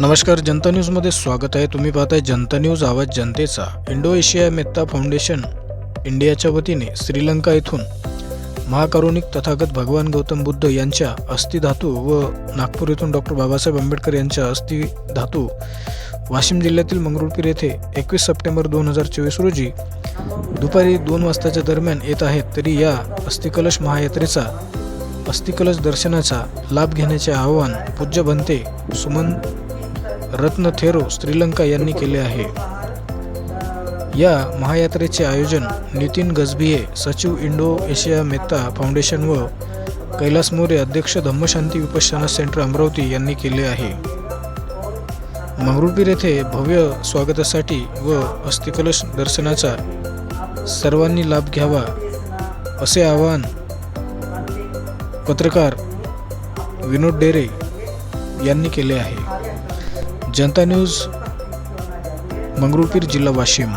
नमस्कार जनता न्यूजमध्ये स्वागत आहे. तुम्ही पाहताय जनता न्यूज आवाज जनतेचा. इंडो एशिया मेत्ता फाउंडेशन इंडियाच्या वतीने श्रीलंका येथून महाकारुणिक तथागत भगवान गौतम बुद्ध यांच्या अस्थिधातू व नागपूर येथून डॉक्टर बाबासाहेब आंबेडकर यांच्या अस्थिधातू वाशिम जिल्ह्यातील मंगरुळपीर येथे एकवीस सप्टेंबर दोन हजार चोवीस रोजी दुपारी दोन वाजताच्या दरम्यान येत आहेत. तरी या अस्थिकलश महायात्रेचा अस्थिकलश दर्शनाचा लाभ घेण्याचे आवाहन पूज्य भंते सुमन रत्न थेरो श्रीलंका यांनी केले आहे. या महायात्रेचे आयोजन नितीन गजभिये सचिव इंडो एशिया मेत्ता फाउंडेशन व कैलास मोरे अध्यक्ष धम्मशांती विपश्यना सेंटर अमरावती यांनी केले आहे. मंगरुळपीर येथे भव्य स्वागतासाठी व अस्थिकलश दर्शनाचा सर्वांनी लाभ घ्यावा असे आवाहन पत्रकार विनोद डेरे यांनी केले आहे. जनता न्यूज मंगरुळपीर जिल्हा वाशिम.